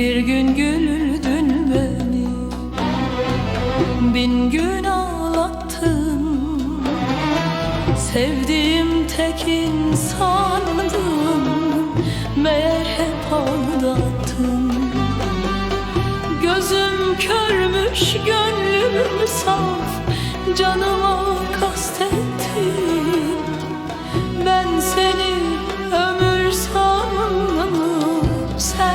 Bir gün güldün beni Bin gün ağlattın. Sevdiğim tek insandım Meğer hep aldattın. Gözüm körmüş gönlüm saf Canıma kastettin. Ben seni ömür sandım Sen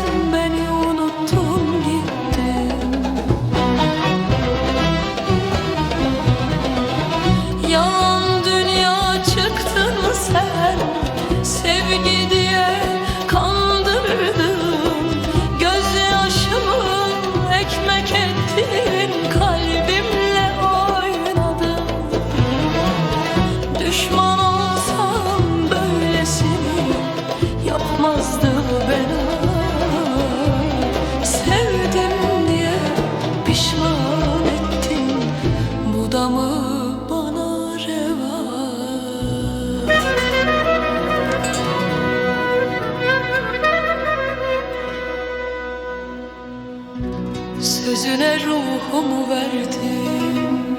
Sözüne ruhumu verdim.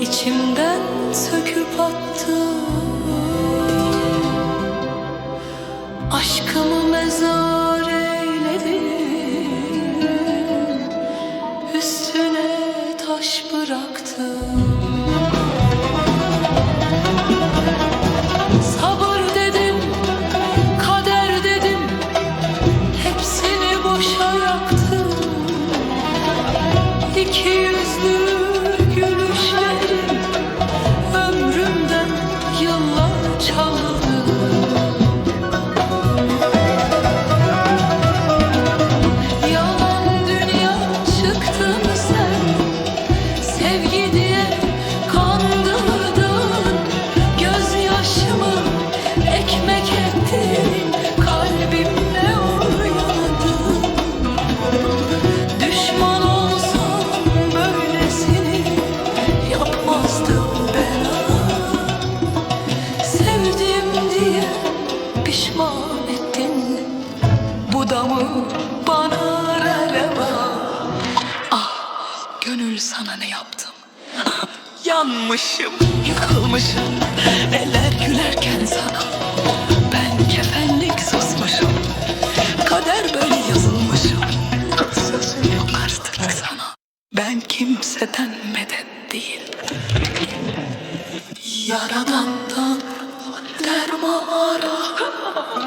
İçimden söküp attım. Aşkımı mezar eyledim. Üstüne taş bıraktım ikiyüzlü da mı bana reva. Ah gönül sana ne yaptım? Yanmışım, yıkılmışım Eller gülerken sana. Ben kefenlik susmuşum Kader böyle yazılmışım. Sözüm yok artık sana. Ben kimseden medet değil. Yaradandan derman. ara